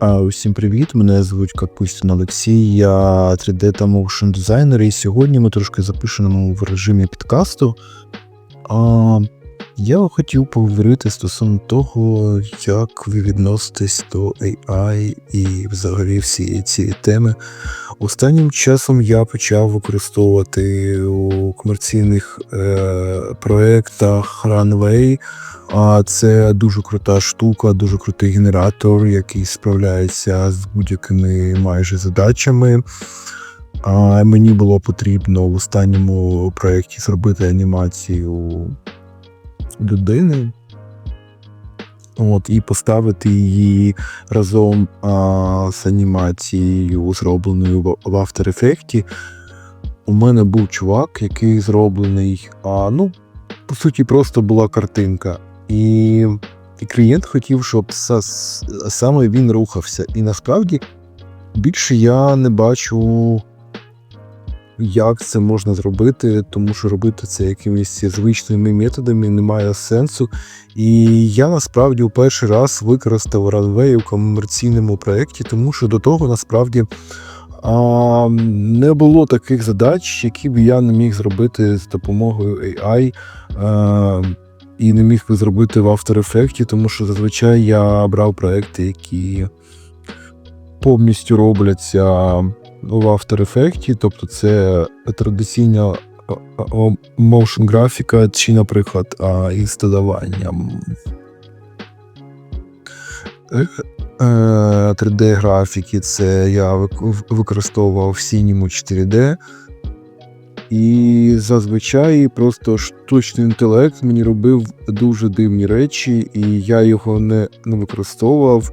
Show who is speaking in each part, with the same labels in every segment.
Speaker 1: Усім привіт! Мене звуть Капустін Олексій, я 3D та моушн дизайнер, і сьогодні ми трошки запишемо в режимі підкасту. Я хотів поговорити стосовно того, як ви відноситесь до AI і взагалі всі ці теми. Останнім часом я почав використовувати у комерційних е, проєктах Runway. А це дуже крута штука, дуже крутий генератор, який справляється з будь-якими майже задачами. А мені було потрібно в останньому проєкті зробити анімацію людини. От, і поставити її разом а, з анімацією, зробленою в в After Effects. У мене був чувак, який зроблений, а, ну, по суті, просто була картинка. І, і клієнт хотів, щоб са- саме він рухався. І насправді більше я не бачу, як це можна зробити, тому що робити це якимись звичними методами немає сенсу. І я насправді у перший раз використав Runway у комерційному проєкті, тому що до того насправді а, не було таких задач, які б я не міг зробити з допомогою AI. А, і не міг би зробити в After Effects, тому що зазвичай я брав проекти, які повністю робляться в After Effects, тобто це традиційна motion графіка, чи, наприклад, із додаванням е, е, 3D графіки, це я вик- використовував Cinema 4D. І зазвичай просто штучний інтелект мені робив дуже дивні речі, і я його не, не використовував.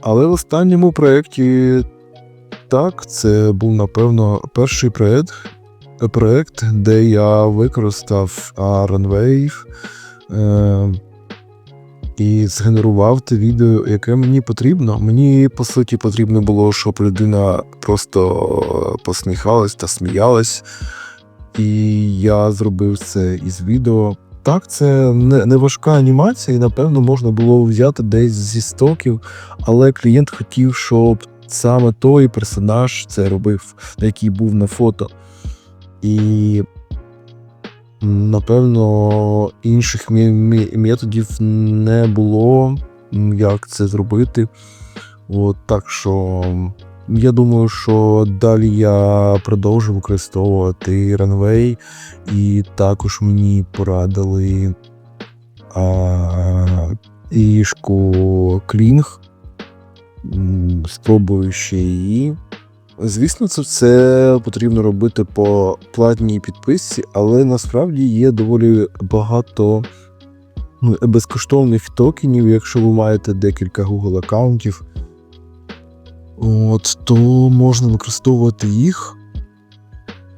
Speaker 1: Але в останньому проєкті так, це був, напевно, перший проєкт, проєкт де я використав а, Runway е, і згенерував те відео, яке мені потрібно. Мені, по суті, потрібно було, щоб людина просто посміхалась та сміялась. І я зробив це із відео. Так, це не важка анімація, і напевно можна було взяти десь зі стоків, але клієнт хотів, щоб саме той персонаж це робив, який був на фото. І напевно інших методів не було, як це зробити. От, так що я думаю, що далі я продовжу використовувати Runway, і також мені порадили а, ішку Клінг. Спробую ще її. Звісно, це все потрібно робити по платній підписці, але насправді є доволі багато ну, безкоштовних токенів, якщо ви маєте декілька Google аккаунтів. От, то можна використовувати їх.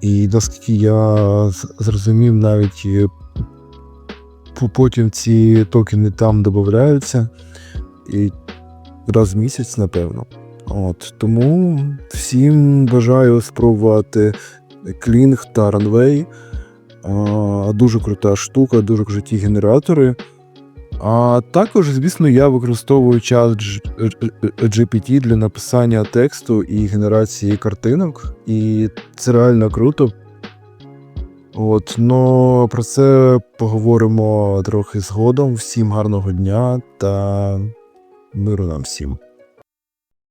Speaker 1: І наскільки я зрозумів, навіть е, потім ці токени там додаються. І раз в місяць, напевно. От, тому всім бажаю спробувати Клінг та Runway. А, дуже крута штука, дуже круті генератори. А також, звісно, я використовую чат GPT для написання тексту і генерації картинок, і це реально круто. От, но про це поговоримо трохи згодом. Всім гарного дня та миру нам всім.